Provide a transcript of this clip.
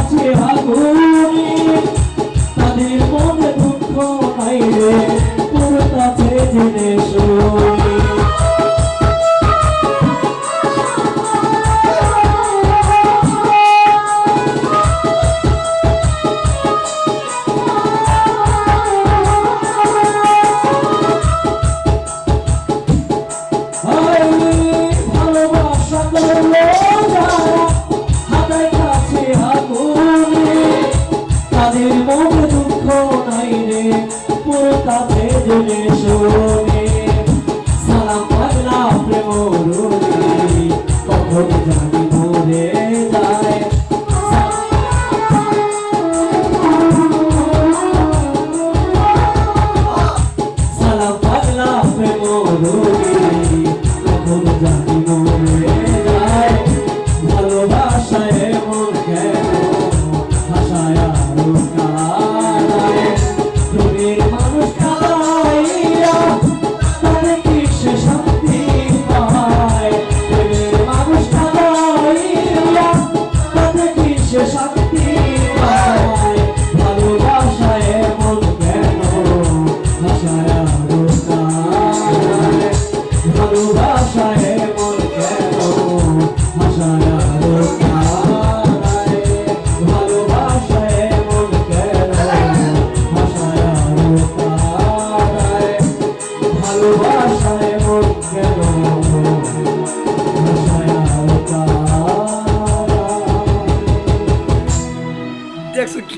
আছে আগুনি তাদের মনে দুঃখ নাই রে তোর কাছে জেনে শুনি। তাদের মনে দুঃখ নাই রে পুরো তাতে জেনে শোনে। সালাম পাগলা প্রেম রুলি কখন জানি মরে যায়। সালাম পাগলা প্রেম রুলি ভালোবাসায় মুখ গেল দেখছ কি